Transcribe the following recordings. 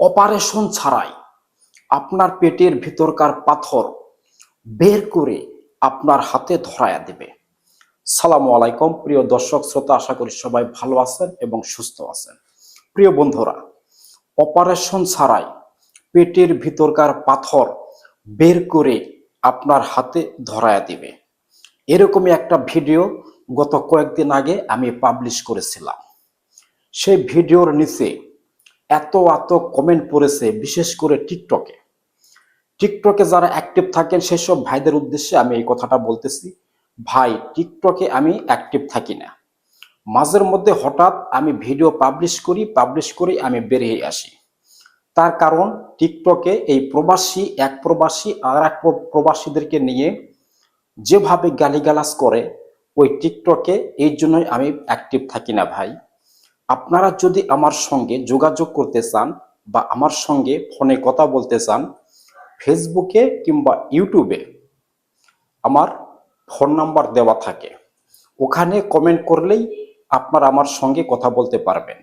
Operation ছাড়াই আপনার পেটের ভিতরকার পাথর বের করে আপনার হাতে ধরায়া দেবে। সালামু আলাইকুম, প্রিয় দর্শক, শ্রোতা, আশা করি সবাই ভালো আছেন এবং সুস্থ আছেন। প্রিয় বন্ধুরা, অপারেশন ছাড়াই পেটের ভিতরকার পাথর বের করে আপনার হাতে ধরায়া দিবে। এরকমই একটা ভিডিও গত কয়েকদিন আগে আমি পাবলিশ করেছিলাম। সেই ভিডিওর নিচে এত এত কমেন্ট পড়েছে, বিশেষ করে টিকটকে টিকটকে যারা অ্যাক্টিভ থাকেন, সেসব ভাইদের উদ্দেশ্যে আমি এই কথাটা বলতেছি। ভাই টিকটকে আমি অ্যাক্টিভ থাকি না। মাঝের মধ্যে হঠাৎ আমি ভিডিও পাবলিশ করি পাবলিশ করি আমি বেরিয়ে আসি। তার কারণ টিকটকে এই প্রবাসী, এক প্রবাসী আর এক প্রবাসীদেরকে নিয়ে যেভাবে গালিগালাজ করে, ওই টিকটকে এই জন্যই আমি অ্যাক্টিভ থাকি না ভাই। আপনারা যদি আমার সঙ্গে যোগাযোগ করতে চান বা আমার সঙ্গে ফোনে কথা বলতে চান, ফেসবুকে কিংবা ইউটিউবে আমার ফোন নাম্বার দেওয়া থাকে। ওখানে কমেন্ট করলেই আপনারা আমার সঙ্গে কথা বলতে পারবেন।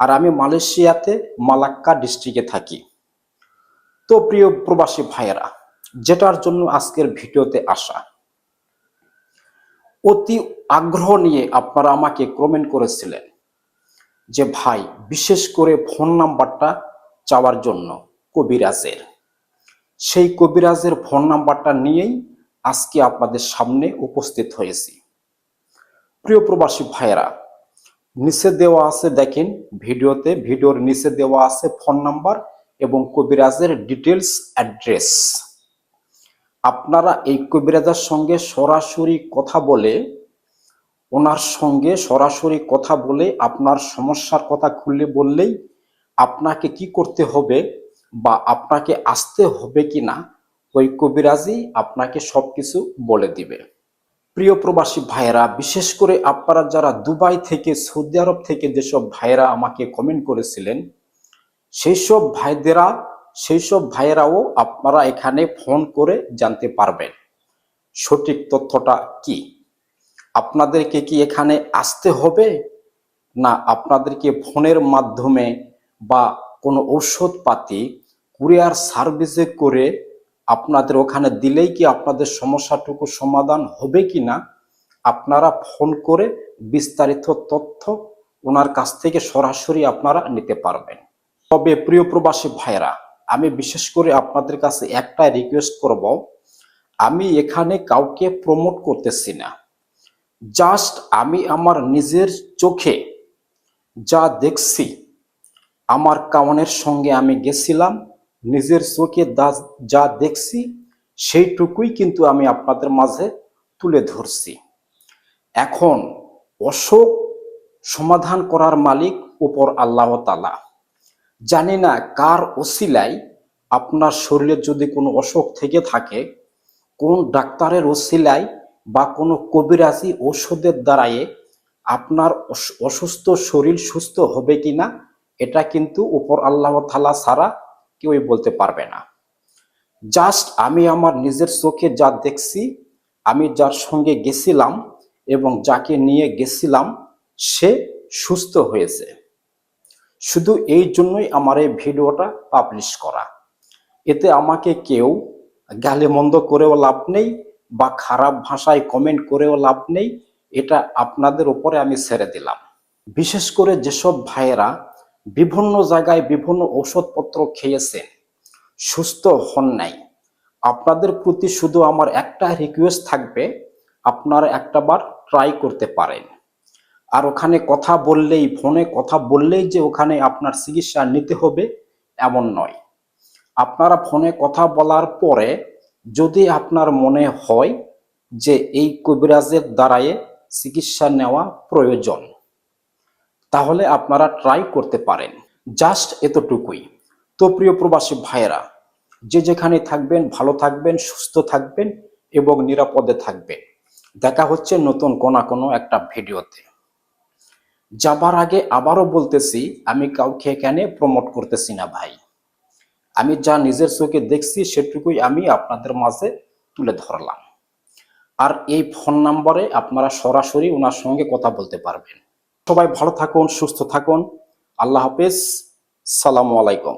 আর আমি মালয়েশিয়াতে মালাক্কা ডিস্ট্রিক্টে থাকি। তো প্রিয় প্রবাসী ভাইয়েরা, যেটার জন্য আজকের ভিডিওতে আসা, অতি আগ্রহ নিয়ে আপনারা আমাকে কমেন্ট করেছিলেন। যে ভাই, বিশেষ করে ফোন নাম্বারটা চাওয়ার জন্য কবিরাজের। সেই কবিরাজের ফোন নাম্বারটা নিয়েই আজকে আপনাদের সামনে উপস্থিত হয়েছি। প্রিয় প্রবাসী ভাইয়েরা, নিচে দেওয়া আছে দেখেন ভিডিওতে, ভিডিওর নিচে দেওয়া আছে ফোন নাম্বার এবং কবিরাজের ডিটেলস অ্যাড্রেস। আপনারা এই কবিরাজের সঙ্গে সরাসরি কথা বলে ওনার সঙ্গে সরাসরি কথা বলে আপনার সমস্যার কথা খুলে বললেই আপনাকে কি করতে হবে বা আপনাকে আসতে হবে কি না, ওই কবিরাজই আপনাকে সব কিছু বলে দিবে। প্রিয় প্রবাসী ভাইয়েরা, বিশেষ করে আপনারা যারা দুবাই থেকে, সৌদি আরব থেকে যেসব ভাইয়েরা আমাকে কমেন্ট করেছিলেন সেই সব ভাইদেরা সেই সব ভাইয়েরাও আপনারা এখানে ফোন করে জানতে পারবেন। সঠিক তথ্যটা কি? আপনাদেরকে কি এখানে আসতে হবে? না, আপনাদেরকে ফোনের মাধ্যমে বা কোনো ঔষধপাতি, কুরিয়ার সার্ভিসে করে আপনাদের ওখানে দিলেই কি আপনাদের সমস্যাটুকু সমাধান হবে কি না? আপনারা ফোন করে বিস্তারিত তথ্য ওনার কাছ থেকে সরাসরি আপনারা নিতে পারবেন। তবে প্রিয় প্রবাসী ভাইরা আমি বিশেষ করে আপনাদের কাছে একটা রিকোয়েস্ট করব। আমি এখানে কাউকে প্রমোট করতেছি না। জাস্ট আমি আমার নিজের চোখে যা দেখছি, আমার কাউনের সঙ্গে আমি গেছিলাম, নিজের চোখে যা দেখছি, সেইটুকুই কিন্তু আমি আপনাদের মাঝে তুলে ধরছি। এখন অশোক সমাধান করার মালিক উপর আল্লাহ তালা জানি না কার ওসিলায় আপনার শরীরে যদি কোনো অসুখ থেকে থাকে, কোন ডাক্তারের ওসিলায় বা কোনো কবিরাজি ঔষধের দ্বারায়ে আপনার অসুস্থ শরীর সুস্থ হবে কিনা, এটা কিন্তু উপর আল্লাহ তালা ছাড়া কেউই বলতে পারবে না। জাস্ট আমি আমার নিজের চোখে যা দেখছি, আমি যার সঙ্গে গেছিলাম এবং যাকে নিয়ে গেছিলাম, সে সুস্থ হয়েছে। শুধু এই জন্যই আমার এই ভিডিওটা পাবলিশ করা। এতে আমাকে কেউ গালিমন্দ করেও লাভ নেই বা খারাপ ভাষায় কমেন্ট করেও লাভ নেই, এটা আপনাদের উপরে আমি ছেড়ে দিলাম। বিশেষ করে যেসব ভাইয়েরা বিভিন্ন জায়গায় বিভিন্ন ঔষধপত্র খেয়েছেন, সুস্থ হন নাই, আপনাদের প্রতি শুধু আমার একটা রিকোয়েস্ট থাকবে, আপনারা একটাবার ট্রাই করতে পারেন। আর ওখানে কথা বললেই, ফোনে কথা বললেই যে ওখানে আপনার চিকিৎসা নিতে হবে, এমন নয়। আপনারা ফোনে কথা বলার পরে যদি আপনার মনে হয় যে এই কবিরাজের দ্বারায় চিকিৎসা নেওয়া প্রয়োজন, তাহলে আপনারা ট্রাই করতে পারেন। জাস্ট এতটুকুই। তো প্রিয় প্রবাসী ভাইয়েরা, যে যেখানে থাকবেন, ভালো থাকবেন, সুস্থ থাকবেন এবং নিরাপদে থাকবেন। দেখা হচ্ছে নতুন কোনো কোনো একটা ভিডিওতে। যাবার আগে আবারও বলতেছি, আমি কাউকে এখানে প্রমোট করতেছি না ভাই। আমি যা নিজের চোখে দেখছি সেটুকুই আমি আপনাদের মাঝে তুলে ধরলাম। আর এই ফোন নাম্বারে আপনারা সরাসরি ওনার সঙ্গে কথা বলতে পারবেন। সবাই ভালো থাকুন, সুস্থ থাকুন। আল্লাহ হাফেজ। সালামু আলাইকুম।